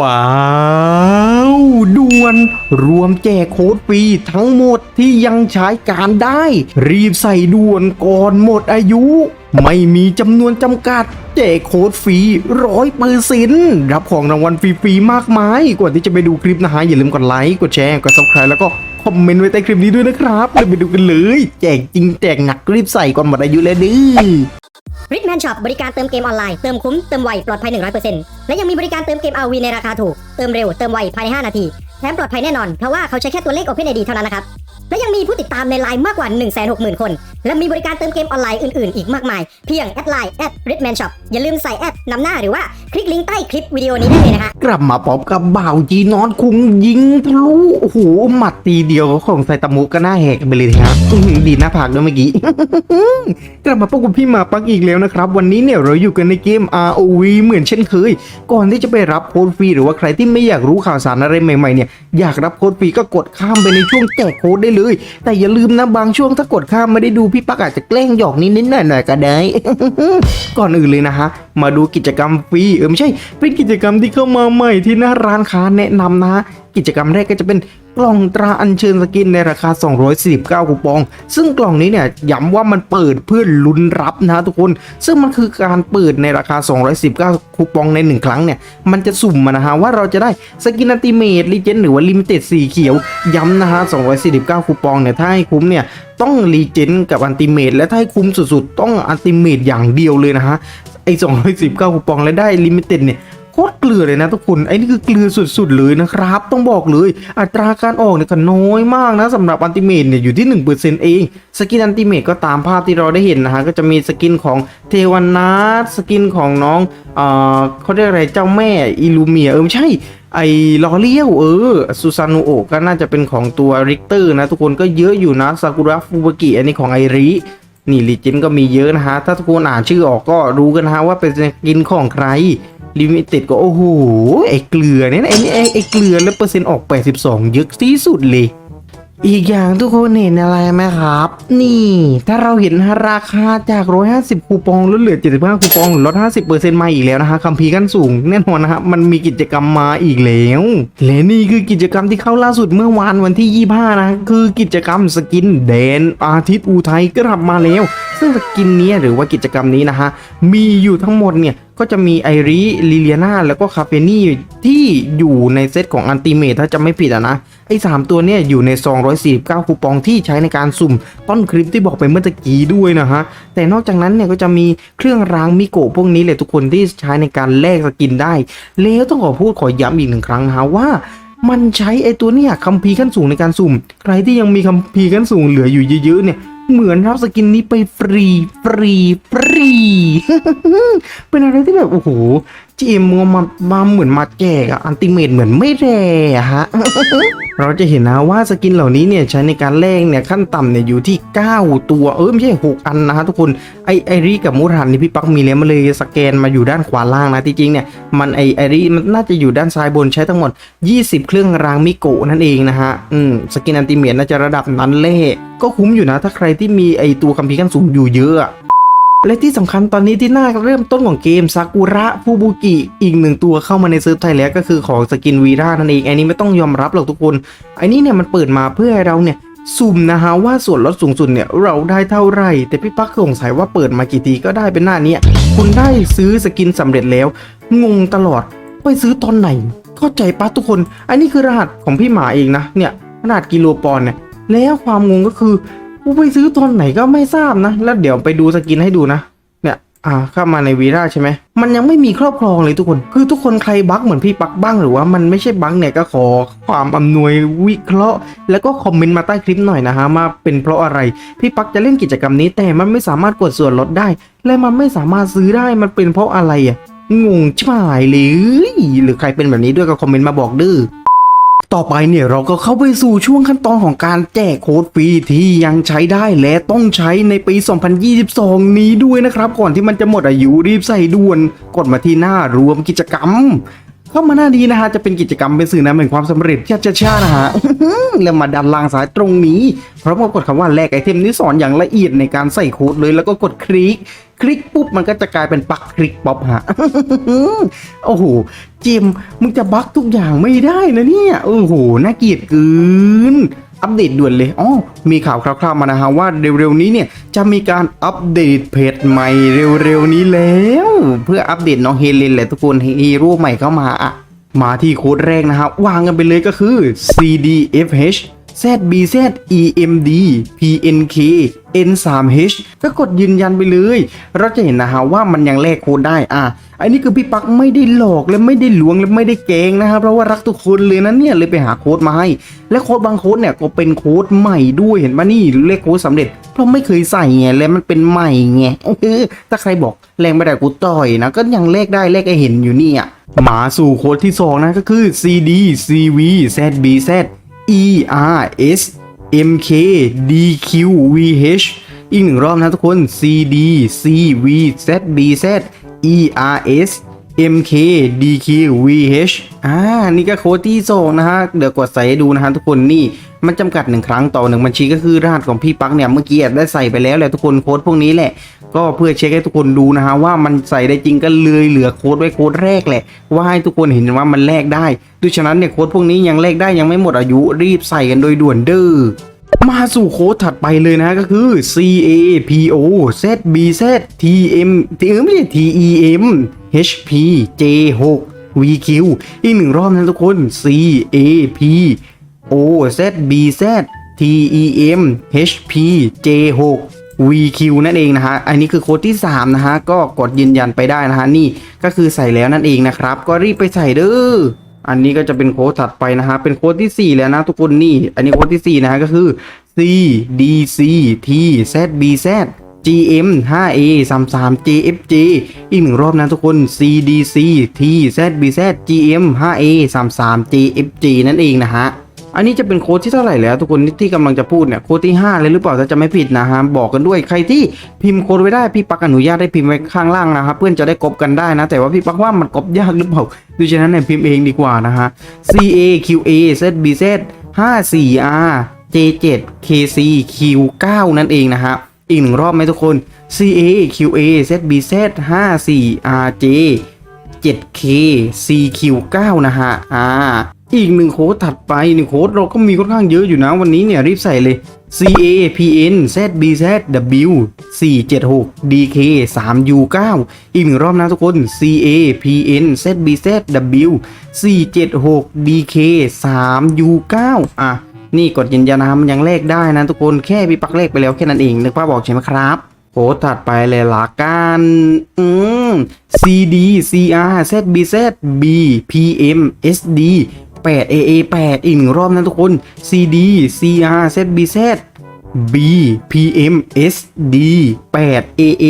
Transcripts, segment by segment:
ว้าวด่วนรวมแจกโค้ดฟรีทั้งหมดที่ยังใช้การได้ รีบใส่ด่วนก่อนหมดอายุ ไม่มีจำนวนจำกัด แจกโค้ดฟรีร้อยเปอร์เซ็นต์รับของรางวัลฟรีๆมากมายก่อนที่จะไปดูคลิปนะฮะอย่าลืมกดไลค์กดแชร์กด subscribe แล้วก็คอมเมนต์ไว้ใต้คลิปนี้ด้วยนะครับเราไปดูกันเลย แจกจริงแจกหนักรีบใส่ก่อนหมดอายุเลยดื้อ ริทแมนช็อปบริการเติมเกมออนไลน์ เติมคุ้ม เติมไว ปลอดภัย 100%และยังมีบริการเติมเกม RV ในราคาถูก เติมเร็ว เติมไว ภายใน 5 นาที แถมปลอดภัยแน่นอน เพราะว่าเขาใช้แค่ตัวเลข OpenID เท่านั้นนะครับ และยังมีผู้ติดตามในไลน์มากกว่า 160,000 คน และมีบริการเติมเกมออนไลน์อื่นๆ อีกมากมาย เพียงแอดไลน์แอดริทแมนช็อปอย่าลืมใส่แอดนำหน้าหรือว่าคลิกลิงก์ใต้คลิปวิดีโอนี้ได้เลยนะคะ กลับมาพร้อมกับบ่าวจีนอนคุงยิงทะลุโอ้โหหมัดตีเดียวของไซตามุก็น้าแหกไปเลยนะครับดีหน้าผากด้วยเมื่อกี้ กลับมาพบกับพี่มาปักอีกแล้วนะครับ วันนี้เนี่ยเราอยู่กันในเกม ROV เหมือนเช่นเคย ก่อนที่จะไปรับโค้ดฟรีหรือว่าใครที่ไม่อยากรู้ข่าวสารอะไรใหม่ๆเนี่ยอยากรับโค้ดฟรีก็กดข้ามไปในช่วงแจกโค้ดได้เลย แต่อย่าลืมนะบางช่วงถ้ากดข้ามไม่ได้ดูพี่ปักอาจจะแกล้งหยอกนิดๆหน่อยๆก็ได้ก่อนอื่นเลยนะฮะ มาดูกิจกรรมฟรีเออไม่ใช่ เป็นกิจกรรมที่เข้ามาใหม่ที่หน้าร้านค้าแนะนำนะฮะกิจกรรมแรกก็จะเป็นกล่องตราอัญเชิญสกินในราคา 249 คูปอง ซึ่งกล่องนี้เนี่ยย้ำว่ามันเปิดเพื่อลุ้นรับนะทุกคน ซึ่งมันคือการเปิดในราคา 219 คูปองใน 1 ครั้งเนี่ย มันจะสุ่มมานะฮะว่าเราจะได้สกินอัติเมทลีเจนหรือว่าลิมิเต็ดสีเขียว ย้ำนะฮะ 249 คูปองเนี่ย ถ้าให้คุ้มเนี่ยต้องรีเจนกับอันติเมตและถ้าให้คุ้มสุดๆ ต้องอันติเมตอย่างเดียวเลยนะฮะ ไอ้219คูปองและได้ลิมิเต็ดเนี่ยโคตรเกลือเลยนะทุกคนไอ้นี่คือเกลือสุดๆเลยนะครับ ต้องบอกเลย อัตราการออกเนี่ยก็น้อยมากนะสำหรับอันติเมตเนี่ยอยู่ที่ 1%เอง สกินอันติเมตก็ตามภาพที่เราได้เห็นนะฮะก็จะมีสกินของเทวันนาสกินของน้องเอ่อเขาเรียกอะไรเจ้าแม่อิลูเมียเออไม่ใช่ไอ้ลอเลียวเออซูซานุโอก็น่าจะเป็นของตัวริกเตอร์นะ ทุกคนก็เยอะอยู่นะซากุระฟูบากิอันนี้ของไอริ นี่ลิจินก็มีเยอะนะฮะ ถ้าทุกคนอ่านชื่อออกก็รู้กันนะฮะว่าเป็นกินของใครลิมิเต็ดก็โอ้โหไอ้เกลือเนี่ยไอไอ้ไอ้เกลือแล้วเปอร์เซ็นต์ออก 82 เยอะที่สุดเลย อีกอย่างทุกคนเห็นอะไรไหมครับ นี่ถ้าเราเห็นราคาจาก 150 คูปองลดเหลือ 75 คูปองลด 50%มาอีกแล้วนะฮะคัมภีร์ขั้นสูงแน่นอนนะฮะมันมีกิจกรรมมาอีกแล้วและนี่คือกิจกรรมที่เข้าล่าสุดเมื่อวานวันที่ 25 นะคือกิจกรรมสกินแดนอาทิตย์อุทัยกลับมาแล้ว ซึ่งสกินนี้หรือว่ากิจกรรมนี้นะฮะมีอยู่ทั้งหมดเนี่ย ก็จะมีไอริลิเลียนาแล้วก็คาเฟนี่ที่อยู่ในเซตของอันติเมทถ้าจะไม่ผิดอะนะ ไอ้ 3 ตัวเนี่ยอยู่ใน 249 คูปองที่ใช้ในการสุ่ม ต้นคลิปที่บอกไปเมื่อตะกี้ด้วยนะฮะ แต่นอกจากนั้นเนี่ยก็จะมีเครื่องรางมิโกะพวกนี้เลยทุกคนที่ใช้ในการแลกสกินได้ แล้วต้องขอพูดขอย้ำอีกหนึ่งครั้งนะฮะว่ามันใช้ไอตัวเนี่ยคัมภีร์ขั้นสูงในการสุ่ม ใครที่ยังมีคัมภีร์ขั้นสูงเหลืออยู่เยอะๆเนี่ย เหมือนรับสกินนี้ไปฟรีฟรีฟรีเป็นอะไรที่แบบโอ้โหจีเอ็มมามาเหมือนมาแจกอะอันติเมตเหมือนไม่แร่อะฮะ เราจะเห็นนะว่าสกินเหล่านี้เนี่ยใช้ในการแลกเนี่ยขั้นต่ำเนี่ยอยู่ที่ 9 ตัวเออไม่ใช่ 6 อันนะฮะทุกคนไอไอรีกับมูรันนี่พี่ปักมีแล้วมาเลยสแกนมาอยู่ด้านขวาล่างนะที่จริงเนี่ยมันไอไอรีมันน่าจะอยู่ด้านซ้ายบนใช้ทั้งหมด 20 เครื่องรางมิโกะนั่นเองนะฮะอืมสกินอันติเมตน่าจะระดับนั้นเล่ก็คุ้มอยู่นะ ถ้าใครที่มีไอตัวคัมภีร์ขั้นสูงอยู่เยอะ และที่สำคัญตอนนี้ที่น่าเริ่มต้นของเกมซากุระฟูบุกิอีกหนึ่งตัวเข้ามาในเซิร์ฟไทยแล้วก็คือของสกินวีรานั่นเองอันนี้ไม่ต้องยอมรับหรอกทุกคนอันนี้เนี่ยมันเปิดมาเพื่อให้เราเนี่ยสุ่มนะฮะว่าส่วนลดสูงสุดเนี่ยเราได้เท่าไหร่ แต่พี่ปักสงสัยว่าเปิดมากี่ทีก็ได้เป็นหน้านี้คุณได้ซื้อสกินสำเร็จแล้ว งงตลอดไปซื้อตอนไหน เข้าใจปะทุกคน อันนี้คือรหัสของพี่หมาเองนะเนี่ยขนาดกิโลปอนเนี่ยแล้วความงงก็คือ กูไปซื้อตอนไหนก็ไม่ทราบนะ แล้วเดี๋ยวไปดูสกินให้ดูนะ เนี่ย อ่า เข้ามาในวีราใช่ไหม มันยังไม่มีครอบครองเลยทุกคน คือทุกคนใครบั๊กเหมือนพี่ปักบ้างหรือว่ามันไม่ใช่บั๊กเนี่ยก็ขอความอำนวยวิเคราะห์ แล้วก็คอมเมนต์มาใต้คลิปหน่อยนะฮะมาเป็นเพราะอะไร พี่ปักจะเล่นกิจกรรมนี้แต่มันไม่สามารถกดส่วนลดได้ และมันไม่สามารถซื้อได้ มันเป็นเพราะอะไรอะ งงชิบหายเลยหรือใครเป็นแบบนี้ด้วยก็คอมเมนต์มาบอกดื้อ ต่อไปเนี่ยเราก็เข้าไปสู่ช่วงขั้นตอนของการแจกโค้ดฟรีที่ยังใช้ได้และต้องใช้ในปี 2022 นี้ด้วยนะครับ ก่อนที่มันจะหมดอายุรีบใส่ด่วน กดมาที่หน้ารวมกิจกรรม เข้ามาหน้าดีนะฮะจะเป็นกิจกรรมเป็นสื่อนำแห่งความสำเร็จชาชาชานะฮะแล้วมาดันล่างซ้ายตรงนี้พร้อมกับกดคำว่าแลกไอเทมนี้สอนอย่างละเอียดในการใส่โค้ดเลยแล้วก็กดคลิก คลิกปุ๊บมันก็จะกลายเป็นปักคลิกป๊อปฮะโอ้โหเจมมึงจะบักทุกอย่างไม่ได้นะเนี่ยโอ้โหน่าเกลียดเกิน อัปเดตด่วนเลยอ๋อมีข่าวคร่าวๆมานะฮะว่าเร็วๆนี้เนี่ยจะมีการอัปเดตเพจใหม่เร็วๆนี้แล้ว เพื่ออัปเดตน้องเฮเลนแหละทุกคนฮีโร่ใหม่เข้ามาอะมาที่โค้ดแรกนะฮะวางกันไปเลยก็คือ CDFH ZBZ EMD PNK N3H ก็กดยืนยันไปเลย เราจะเห็นนะฮะว่ามันยังแลกโค้ดได้อะอันนี้คือพี่ปักไม่ได้หลอกและไม่ได้ลวงและไม่ได้แกงนะครับเพราะว่ารักทุกคนเลยนะเนี่ยเลยไปหาโค้ดมาให้ และโค้ดบางโค้ดเนี่ยก็เป็นโค้ดใหม่ด้วยเห็นปะนี่เลขโค้ดสำเร็จ เพราะไม่เคยใส่ไงและมันเป็นใหม่ไงเออถ้าใครบอกแรงไม่ได้กูต่อยนะก็ยังเลขได้เลขไอเห็นอยู่นี่ยมาสู่โค้ดที่สองนะก็คือ CD CV ZBZ ERS MK DQ VH อีกหนึ่งรอบนะทุกคน CD CV ZBZ ERS MK DQ VH อ่า นี่ก็โค้ดที่สองนะฮะ เดี๋ยวกดใส่ให้ดูนะฮะทุกคนนี่ มันจำกัดหนึ่งครั้งต่อหนึ่งบัญชีก็คือรหัสของพี่ปักเนี่ย เมื่อกี้ได้ใส่ไปแล้วแหละทุกคนโค้ดพวกนี้แหละ ก็เพื่อเช็คให้ทุกคนดูนะฮะว่ามันใส่ได้จริงก็เลยเหลือโค้ดไว้โค้ดแรกแหละ ว่าให้ทุกคนเห็นว่ามันแลกได้ดูฉะนั้นเนี่ยโค้ดพวกนี้ยังแลกได้ยังไม่หมดอายุรีบใส่กันโดยด่วนเด้อมาสู่โค้ดถัดไปเลยนะก็คือ C A P O Z B Z T M เออไม่ใช่ T E M H P J 6 V Q อีกหนึ่งรอบนะทุกคน C A P O Z B Z T E M H P J 6 VQ นั่นเองนะฮะ อันนี้คือโค้ดที่ 3 นะฮะ ก็กดยืนยันไปได้นะฮะ นี่ก็คือใส่แล้วนั่นเองนะครับ ก็รีบไปใส่เด้อ อันนี้ก็จะเป็นโค้ดถัดไปนะฮะ เป็นโค้ดที่ 4 แล้วนะทุกคนนี่ อันนี้โค้ดที่ 4 นะฮะ ก็คือ C D C T Z B Z GM 5A 33 JFJ อีกหนึ่งรอบนะทุกคน CDC T Z B Z GM 5A 33 JFJ นั่นเองนะฮะ อันนี้จะเป็นโค้ดที่เท่าไหร่แล้วทุกคนที่กำลังจะพูดเนี่ยโค้ดที่ 5 เลยหรือเปล่าถ้าจะไม่ผิดนะฮะบอกกันด้วยใครที่พิมพ์โค้ดไว้ได้พี่ปักอนุญาตให้พิมพ์ไว้ข้างล่างนะครับเพื่อนจะได้กบกันได้นะ แต่ว่าพี่ปักว่ามันกบยากหรือเปล่าดูฉะนั้นเนี่ยพิมพ์เองดีกว่านะฮะ C A Q A Z B Z 54 R J 7 K C Q 9 นั่นเองนะฮะ อีกหนึ่งรอบไหมทุกคน C A Q A Z B Z 54 R J 7K CQ9 นะฮะ อ่า อีกหนึ่งโค้ดถัดไปหนึ่งโค้ดเราก็มีค่อนข้างเยอะอยู่นะวันนี้เนี่ยรีบใส่เลย CAPN ZBZW 476 DK 3U9 อีกหนึ่งรอบนะทุกคน CAPN ZBZW 476 DK 3U9 อะ นี่กดยืนยันนะครับมันยังเลขได้นะทุกคนแค่พี่ปักเลขไปแล้วแค่นั้นเองนึกภาพบอกใช่ไหมครับโค้ดถัดไปเลยละกันอืม CD CR ZBZ B PM SD 8 AA 8อีกหนึ่งรอบนะทุกคน CD CR ZBZ B PM SD 8 AA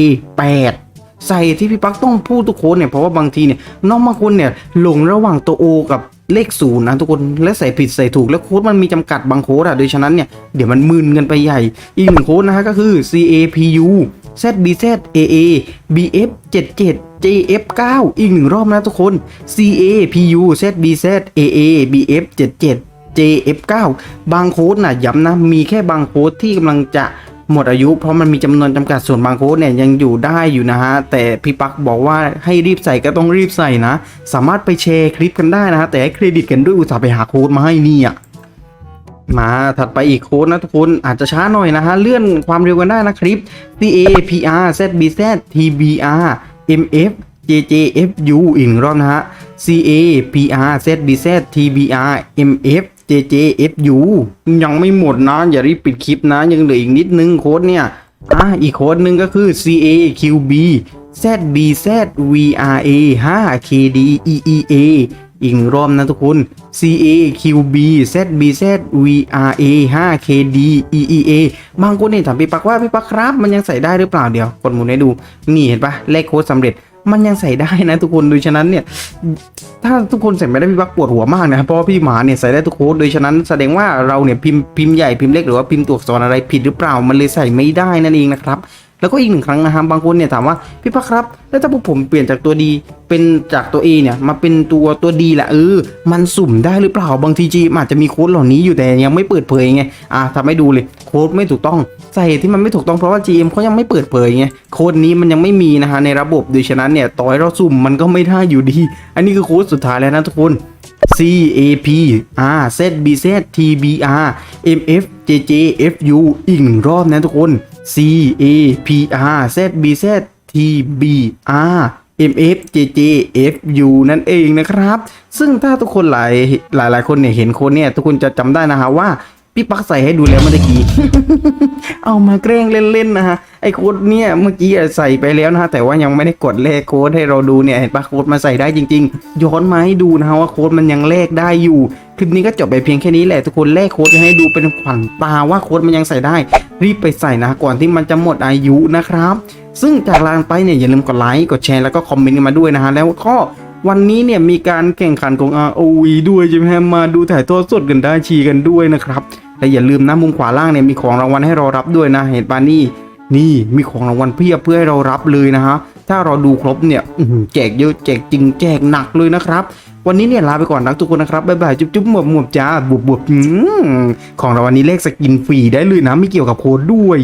8ใส่ที่พี่ปักต้องพูดทุกคนเนี่ยเพราะว่าบางทีเนี่ยน้องบางคนเนี่ยหลงระหว่างตัว O กับ เลขศูนย์นะทุกคนและใส่ผิดใส่ถูกแล้วโค้ดมันมีจำกัดบางโค้ดอะโดยฉะนั้นเนี่ยเดี๋ยวมันมึนกันไปใหญ่ อีกหนึ่งโค้ดนะฮะก็คือ CAPU ZBZ AA BF 77 JF 9 อีกหนึ่งรอบนะทุกคน CAPU ZBZ AA BF 77 JF9 บางโค้ดนะย้ำนะมีแค่บางโค้ดที่กำลังจะ หมดอายุ เพราะมันมีจำนวนจำกัดส่วนบางโค้ดเนี่ยยังอยู่ได้อยู่นะฮะ แต่พี่ปักบอกว่าให้รีบใส่ก็ต้องรีบใส่นะ สามารถไปแชร์คลิปกันได้นะฮะ แต่ให้เครดิตกันด้วยอุตส่าห์ไปหาโค้ดมาให้นี่ยมาถัดไปอีกโค้ดนะทุกคนอาจจะช้าหน่อยนะฮะ เลื่อนความเร็วกันได้นะคลิป CA PR ZBZ TBR MF JJFU อีกรอบนะฮะ CA PR ZBZ TBR MF JJFU ยังไม่หมดนะ อย่ารีบปิดคลิปนะ ยังเหลืออีกนิดนึงโค้ดเนี่ย อะ อีกโค้ดหนึ่งก็คือ CA QB ZBZ VRA 5 KD EEA อีกหนึ่งรอบนะทุกคน CA QB ZBZ VRA 5 KD EEA บางคนเนี่ยถามพี่ปักว่าพี่ปักครับ มันยังใส่ได้หรือเปล่าเดี๋ยวกดหมุนให้ดู นี่เห็นปะเลขโค้ดสำเร็จ มันยังใส่ได้นะทุกคนโดยฉะนั้นเนี่ย ถ้าทุกคนใส่ไม่ได้พี่บักปวดหัวมากนะครับเพราะว่าพี่หมาเนี่ยใส่ได้ทุกโค้ดโดยฉะนั้นแสดงว่าเราเนี่ยพิมพ์พิมพ์ใหญ่พิมพ์เล็กหรือว่าพิมพ์ตัวอักษรอะไรผิดหรือเปล่ามันเลยใส่ไม่ได้นั่นเองนะครับ แล้วก็อีกหนึ่งครั้งนะฮะบางคนเนี่ยถามว่าพี่พักครับ แล้วถ้าพวกผมเปลี่ยนจากตัวดีเป็นจากตัว A เนี่ยมาเป็นตัวตัวดีแหละเออมันสุ่มได้หรือเปล่าบางทีจีอาจจะมีโค้ดเหล่านี้อยู่แต่ยังไม่เปิดเผยไงอะทำให้ดูเลยโค้ดไม่ถูกต้องสาเหตุที่มันไม่ถูกต้องเพราะว่า GM เขายังไม่เปิดเผยไงโค้ดนี้มันยังไม่มีนะฮะในระบบโดยฉะนั้นเนี่ยต่อให้เราสุ่มมันก็ไม่ได้อยู่ดี อันนี้คือโค้ดสุดท้ายแล้วนะทุกคน C A P R Z B Z T B R M F J J F U อีกหนึ่งรอบนะทุกคน C A P R Z B Z T B R M F J J F U นั่นเองนะครับ ซึ่งถ้าทุกคนหลายหลายหลายคนเนี่ยเห็นโคนเนี่ยทุกคนจะจำได้นะฮะว่า พี่ปักใส่ให้ดูแล้วเมื่อกี้ เอามาแกล้งเล่นๆนะฮะ ไอ้โค้ดเนี่ยเมื่อกี้ใส่ไปแล้วนะฮะ แต่ว่ายังไม่ได้กดเลขโค้ดให้เราดูเนี่ยเห็นปะโค้ดมาใส่ได้จริง ๆ ย้อนมาให้ดูนะฮะว่าโค้ดมันยังเลขได้อยู่ คลิปนี้ก็จบไปเพียงแค่นี้แหละทุกคนเลขโค้ดจะให้ดูเป็นขวัญตาว่าโค้ดมันยังใส่ได้ รีบไปใส่นะก่อนที่มันจะหมดอายุนะครับ ซึ่งจากลานไปเนี่ยอย่าลืมกดไลค์กดแชร์แล้วก็คอมเมนต์มาด้วยนะฮะแล้วก็วันนี้เนี่ยมีการแข่งขันของ ROV ด้วยใช่ไหมมาดูถ่ายทอดสดกันได้ชีกันด้วยนะครับ และอย่าลืมนะมุมขวาล่างเนี่ยมีของรางวัลให้เรารับด้วยนะ เห็นปานี่นี่มีของรางวัลเพียบเพื่อให้เรารับเลยนะฮะถ้าเราดูครบเนี่ยแจกเยอะแจกจริงแจกหนักเลยนะครับ วันนี้เนี่ยลาไปก่อนนะทุกคนนะครับบ๊ายบายจุ๊บจุ๊บหมวบหมวบจ้าบวบบวบของรางวัลนี้เลขสกินฟรีได้เลยนะไม่เกี่ยวกับโค้ดด้วย